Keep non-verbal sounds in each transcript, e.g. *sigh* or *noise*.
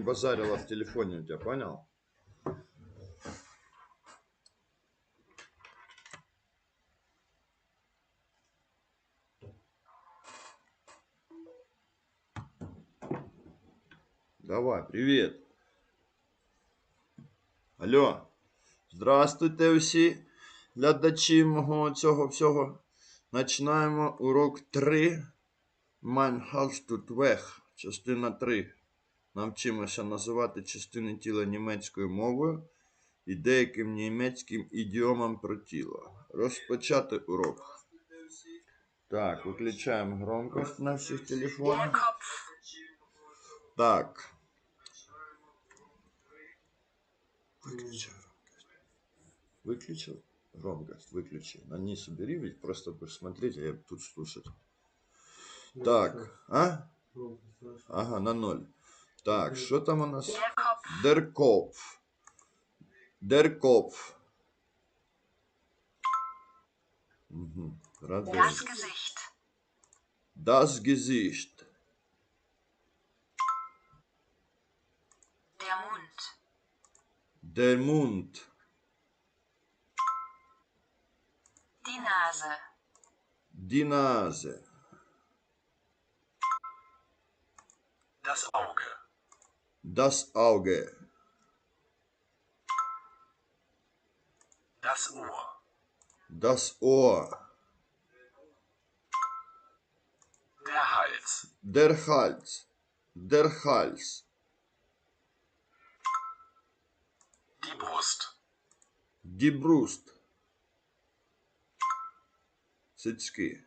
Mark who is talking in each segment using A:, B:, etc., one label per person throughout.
A: не базарила в телефоне у тебя, понял? Давай, привіт. Алло. Здравствуйте всі глядачі мого цього всього. Починаємо урок 3. Mein Halstutweg, частина 3 Навчимося називати частини тіла німецькою мовою і деяким німецьким ідіомам про тіло. Розпочати урок. Так, виключаємо громкость на всіх
B: Der
A: телефонах.
B: Kopf,
A: Так. Выключи громкость. Выключил? Громкость выключи. На низ убери, ведь просто будешь смотреть, а я тут слушать. Так, а? Ага, на ноль. Так, что там у нас?
B: der Kopf,
A: Der Kopf. Der Kopf. Угу.
B: das Gesicht,
A: Das Gesicht.
B: der Mund,
A: Der Mund.
B: die Nase,
A: Die Nase.
C: Das Auge.
A: Das Auge.
C: Das Ohr.
A: Das Ohr.
C: Der Hals.
A: Der Hals. Der Hals.
C: Die Brust.
A: Die Brust. Цицьки.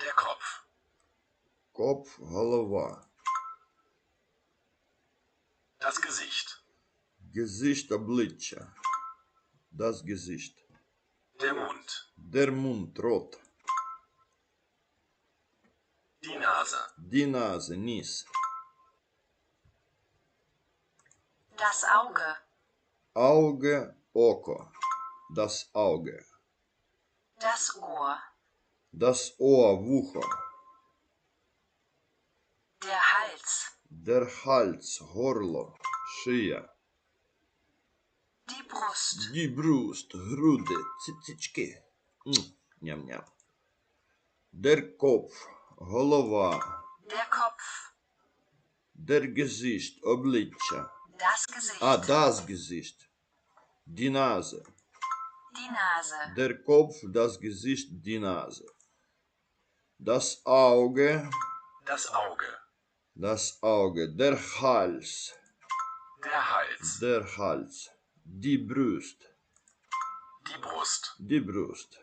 C: Der Kopf.
A: Kopf, голова.
C: Das Gesicht.
A: Gesicht, обличчя. Das Gesicht.
C: Der Mund.
A: Der Mund, рот.
C: Die Nase.
A: Die Nase, ніс.
B: das Auge,
A: Auge, око. Das Auge.
B: das Ohr,
A: Das Ohr, вухо.
B: Der Hals,
A: горло. Шия.
B: die Brust,
A: Die Brust, груди, цицички. М, Ням-ням. Der Kopf, голова.
B: der Kopf,
A: Der Gesicht, обличчя.
B: das Gesicht,
A: А, das Gesicht. Die Nase.
B: die Nase,
A: Der Kopf, das Gesicht, die Nase. Das Auge,
C: Das Auge.
A: das Auge. Der Hals,
C: Der Hals.
A: der Hals. Die Brust,
C: Die Brust.
A: die Brust.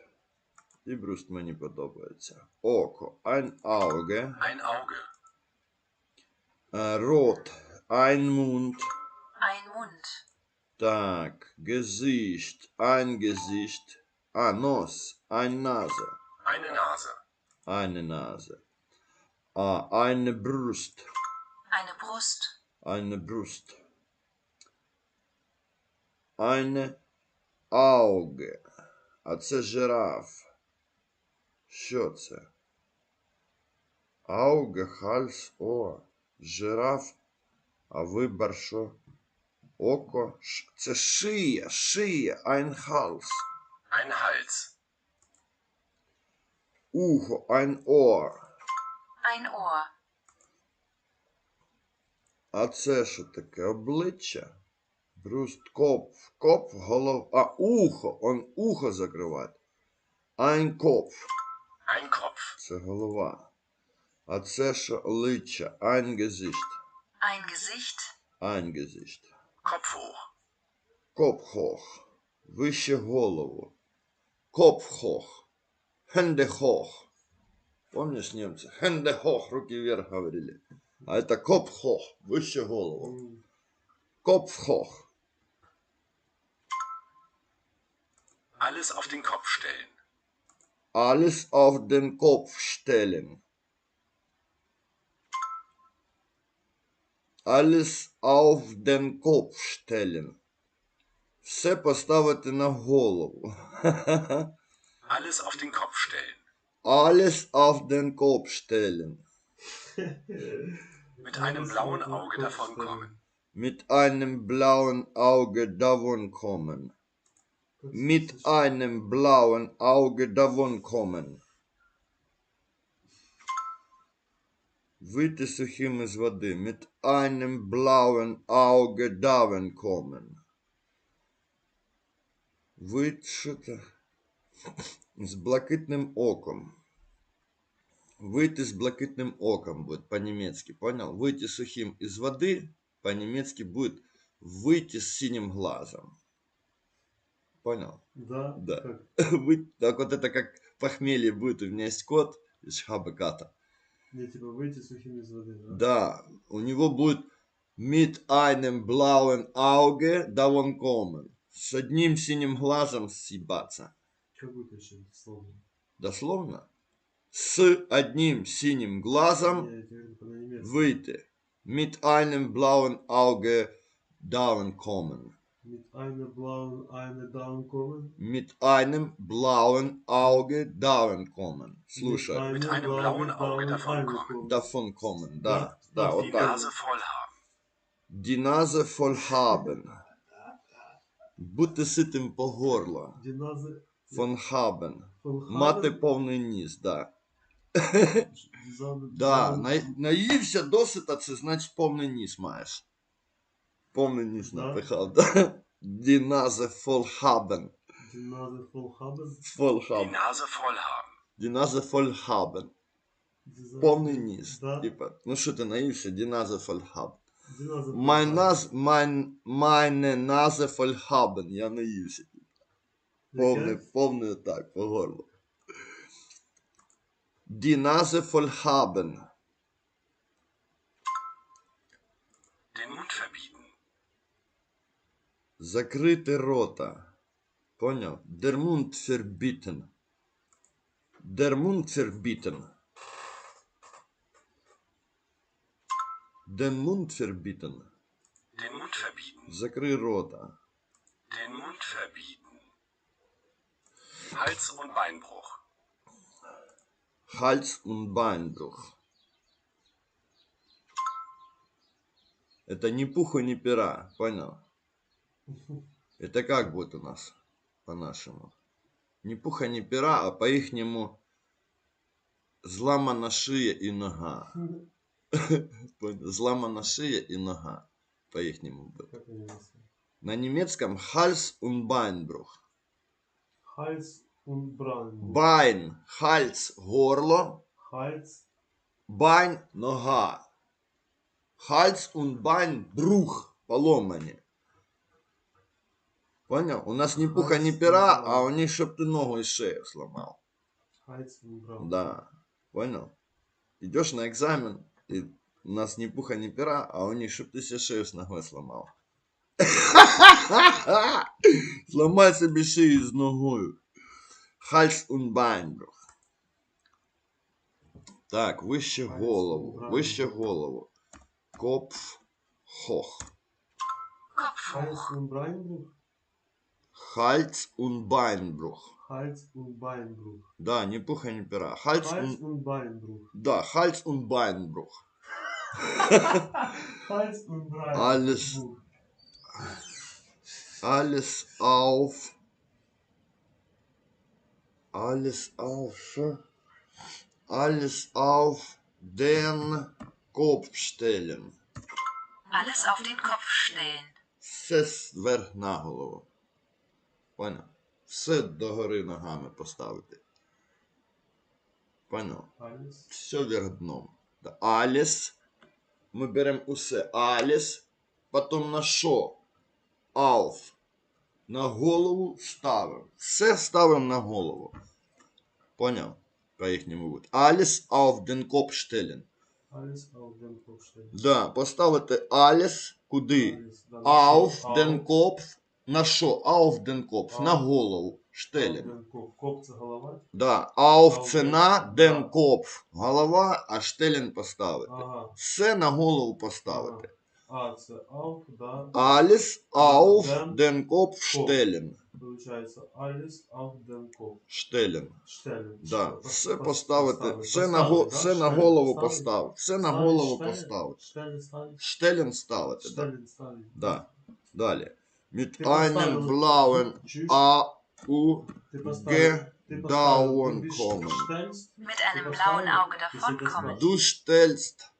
A: Die Brust мені подобається. Око, ein Auge.
C: Ein Auge.
A: Е, Рот, ein Mund.
B: ein Mund,
A: Так, Gesicht, ein Gesicht. А, Nose, ein Nase.
C: Eine Nase.
A: Eine Nase. А, eine Brust.
B: eine Brust,
A: Eine Brust. Eine Auge. А це жираф. Що це? Ауге, хальс, о. Жираф. А вибор що? Око. Ш- Це шия, шия, ein Hals.
C: Ein Hals.
A: Ухо, ein Ohr.
B: Ein Ohr,
A: А це що таке? Обличчя? Бруст, коп, коп, голов. А ухо, он ухо закриває. Ein Kopf.
C: Ein Kopf.
A: Це голова. А це що лиця? Ein Gesicht.
B: ein Gesicht,
A: Ein Gesicht.
C: Kopf hoch.
A: Kopf hoch. Вище голову. Kopf hoch. Hände hoch. Помнишь немцы? Hände hoch, руки вверх говорили. А это Kopf hoch, выше голову. Kopf hoch.
C: Alles auf den Kopf stellen.
A: Alles auf den Kopf stellen. Alles auf den Kopf stellen. Все поставити на голову.
C: Alles auf den Kopf stellen.
A: Alles auf den Kopf stellen. *laughs*
C: Mit einem blauen Auge davonkommen.
A: Mit einem blauen Auge davonkommen. Mit einem blauen Auge davonkommen. Вийти сухим із води. Mit einem blauen Auge davonkommen. Вийти що Це? З блакитним оком. Вийти з блакитним оком будет по-немецки, понял? Выйти сухим из воды по-немецки будет выйти с синим глазом. Понял?
D: Да?
A: Да.
D: Как? *laughs*
A: Вы- Так вот это как похмелье будет. У меня есть кот из Шхабеката.
D: Не, типа выйти сухим из воды, да?
A: Да, у него будет mit einem blauen Auge davon kommen. С одним синим глазом съебаться.
D: Как выключим словно?
A: Дословно. С одним синим глазом
D: Не, я тебе говорю по-немецки.
A: выйти. Mit einem blauen Auge davon kommen.
D: Mit einer blauen, eine down kommen.
A: Mit einem blauen Auge davon kommen. Слушай,
C: Mit einem blauen Auge davon kommen.
A: davon kommen. Да, да,
D: Die
A: вот
C: Die
A: так.
C: Nase voll haben.
A: Die Nase voll haben. Бути ситим по горло.
D: Диназы.
A: Von
D: Фон
A: Мати повний ніс, да. Да, наївся досита, це значить повний ніс маєш. Повний ніс напихав, да.
D: Хабен.
A: Haben.
C: Nase voll haben.
A: Die Nase voll haben.
D: Дизайн-
A: Повний ніс. Типа, ну що ти наївся, die Nase voll haben.
D: Диназы Фон
A: Mein
D: Хабен.
A: Nas, mein, meine Nase voll haben. Я наївся. Повний,
D: Яке?
A: так, по горлу. Die Nase voll haben.
C: Den Mund verbieten.
A: Закрити рота. Поняв? Der Mund verbieten. Der Mund verbieten. Den Mund verbieten.
C: Den Mund verbieten.
A: Закрий рота.
C: Den Mund verbieten. Hals- und Beinbruch.
A: Hals- und Beinbruch. Это ни пуха, ни пера. Понял? Это как будет у нас по-нашему? Ни пуха, ни пера, а по-ихнему зламана шия и нога. *laughs* Зламана шия и нога. По-ихнему будет. На немецком Hals und Beinbruch.
D: Hals
A: Bein, Hals, горло,
D: Hals.
A: Байн – нога. Хальц und Байн – брух, поломані. Понял? У нас ни пуха, ни пера, а у них, чтоб ты ногу и шею сломал.
D: Hals und.
A: Да. Понял? Идешь на экзамен, и у нас ни пуха, ни пера, а у них, чтоб ты себе шею с ногой сломал. *laughs* Сломай себе шею с ногою. Хальц und Байнбрух. Так, вище
D: Хальц
A: голову, вище голову. Копф, хох.
D: Und Beinbruch.
A: Хальц und.
D: Hals und Beinbruch.
A: Да, ни пуха, ни пера. Хальц
D: Hals
A: und...
D: und Beinbruch.
A: Да, Хальц und.
D: Hals und Beinbruch.
A: Alles. Alles auf. Alles auf. Alles auf den Kopf stellen.
B: Alles auf den Kopf stellen.
A: Все зверх на голову. Поняв? Все догори ногами поставити. Поняв? Все вверх дном. Да. Alles. Ми беремо усе. Alles. Потім на що? Auf. На голову ставимо. Все ставимо на голову. Поняв? По їхньому буде. Alles auf den Kopf stellen.
D: Auf den Kopf.
A: Да, поставити alles куди? Auf den Kopf. На що? Auf den Kopf. На голову.
D: Kopf. Kopf це голова.
A: Да. Auf це на den. Kopf. Голова, а штелен поставити. Все на голову поставити.
D: А, це auf, да.
A: Alles auf
D: Den-
A: den Kopf stellen.
D: получается alles auf dem Kopf.
A: Штелін.
D: Штелен.
A: Да.
D: Пос-
A: Все
D: пос-
A: поставити,
D: поставити.
A: все на, го-
D: Поставити,
A: все
D: да?
A: на
D: Штелен
A: голову
D: ставити.
A: постав. Все на
D: Ставить
A: голову
D: штелен.
A: поставити.
D: Штелен ставить.
A: Штелін ставити, да.
D: Штелен ставить.
A: Да. Далі. Mit
D: Ти
A: einem
D: поставив-
A: blauen
D: Чуєш?
A: A U
D: Ти поставив- ти поставив,
A: down
D: du bist
A: kommen.
D: stellst,
B: Mit einem blauen Auge
D: ти це
B: davonkommen.
A: Du stellst.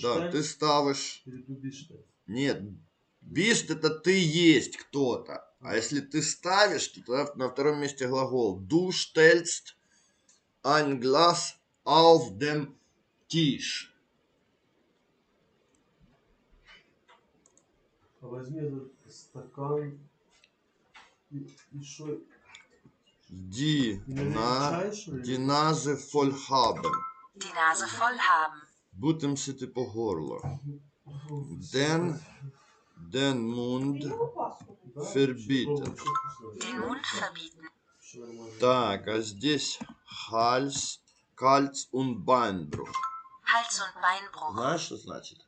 A: Да,
D: stellst,
A: ти ставиш.
D: или du bist stellst.
A: Нет, bist это ты есть кто-то. А если ты ставишь, то тогда на втором месте глагол. Du stellst ein Glas auf dem Tisch.
D: А возьми этот стакан и, и что?
A: Die,
D: И налей
A: на,
D: что ли?
A: die Nase voll haben.
B: Die Nase voll haben.
A: Будем сити по горло. Den, den Mund.
D: Да?
A: verbieten. Так, а здесь Hals, Hals und Beinbruch.
B: Hals- und Beinbruch.
A: Знаешь, что значит?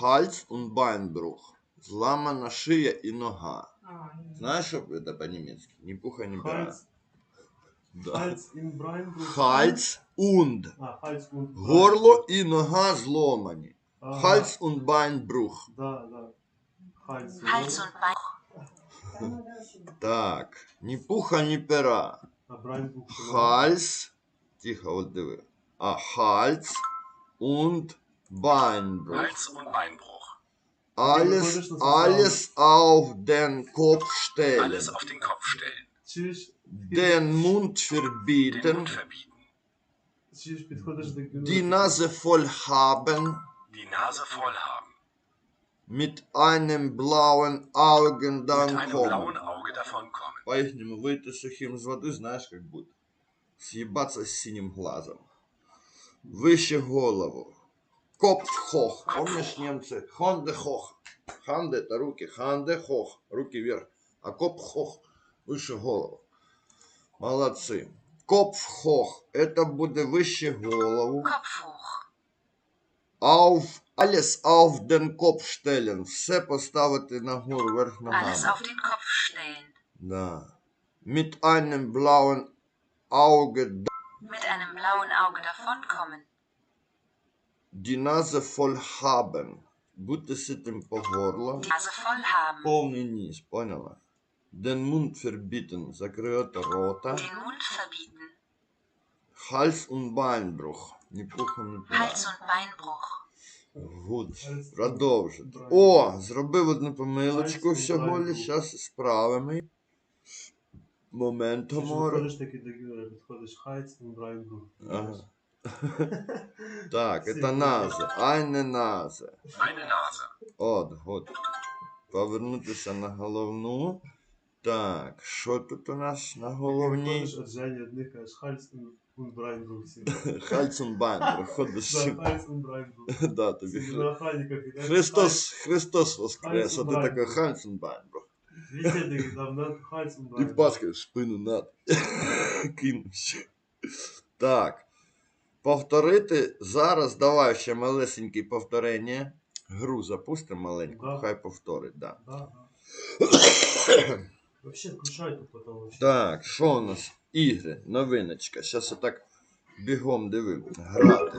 A: Hals und Beinbruch. Зламана шия и нога. Знаешь, что это по-немецки? Ни пуха, ни пера.
D: Hals,
A: Да.
D: Hals *laughs* im Breinbruch.
A: Hals und.
D: А, Hals und Bein.
A: Горло і нога зломані.
D: Ага.
A: Hals und Beinbruch. *laughs*
D: Да, да. Hals.
B: Hals- und Bein.
A: Так, ні пуха, ні пера.
D: А Breinbruch. что
A: Hals. Тихо, от диви. А Hals und Beinbruch.
C: Hals- und Beinbruch.
A: Alles, alles auf den Kopf stellen.
C: Alles auf den Kopf stellen.
D: Чуєш?
A: Den Mund
C: Den
A: verbieten.
C: Mund verbieten.
D: Чуєш, підходиш до
A: Die Nase voll haben.
C: Die Nase voll haben.
A: Mit einem blauen Augen
C: Mit
A: dann
C: einem
A: kommen.
C: blauen Auge davonkommen.
A: По-ихнему выйти сухим из воды, знаешь, как будет. Съебаться с синим глазом. Выше голову. Коп хох. Помнишь немцы? Хонде хох. Ханде это руки. Ханде хох. Руки вверх. А коп хох. Выше голову. Молодцы. Коп хох. Это будет выше голову. Auf, alles auf den Kopf stellen. Все поставити нагору, вверх
B: Alles
A: ногами.
B: auf den Kopf stellen.
A: Да. Mit einem blauen Auge
B: Mit einem blauen Auge davonkommen.
A: die Nase voll haben. Будьте ситим по горло.
B: Die Nase voll haben.
A: Повний ніс, поняла? Den Mund verbieten. Закрити рота.
B: Den Mund verbieten.
A: Hals und Beinbruch. Ні пера.
B: Hals- und Beinbruch.
A: Гуд. Продовжити. О, зробив одну помилочку всього лиш. Зараз справимо.
D: Таки до Гюра, підходиш Breinbruch.
A: Ага. *laughs* Так,
D: Всі
A: это Nase. Eine Nase.
C: Eine Nase.
A: От, от. Повернутися на головну. Так, що тут у нас на головній?
D: Всі.
A: Хальценбайн, приходиш.
D: Да,
A: тобі. Христос, Христос воскрес, а ти такий Хальценбайн, бро. І
D: Breinbruch.
A: спину над. *laughs* Кинувся. Так. Повторити зараз, давай ще малесеньке повторення. Гру запустимо маленьку, хай повторить, да. *coughs*
D: Вообще включай тут потом.
A: Так, що у нас? Ігри, новиночка. Зараз я так бігом дивим. Грати.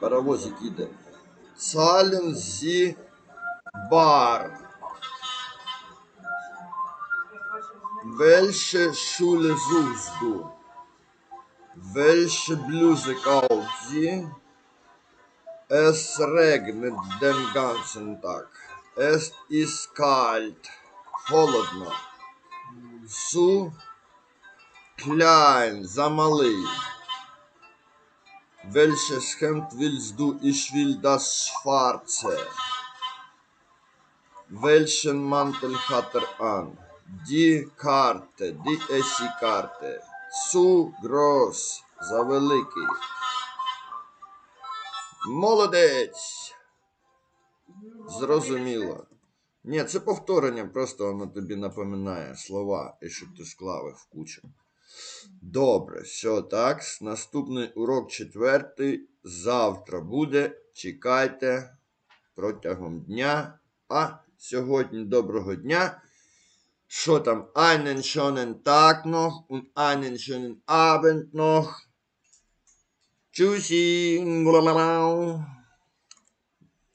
A: Паровозик іде. Сален зі бар. Suchst du? Welche Bluse kauft sie? Es regnet den ganzen Tag. Es ist kalt. Холодно. Zu klein, замалый. Welches Hemd willst du? Ich will das schwarze. Welchen Mantel hat er an? Die Karte, die EC-Karte. Zu groß, завеликий. Молодець. Зрозуміло. Ні, це повторення, просто воно тобі напоминає слова, і щоб ти склав їх в кучу. Добре, все так. Наступний урок четвертий. Завтра буде. Чекайте протягом дня. А сьогодні доброго дня. Schon dann einen schönen Tag noch und einen schönen Abend noch. Tschüssi.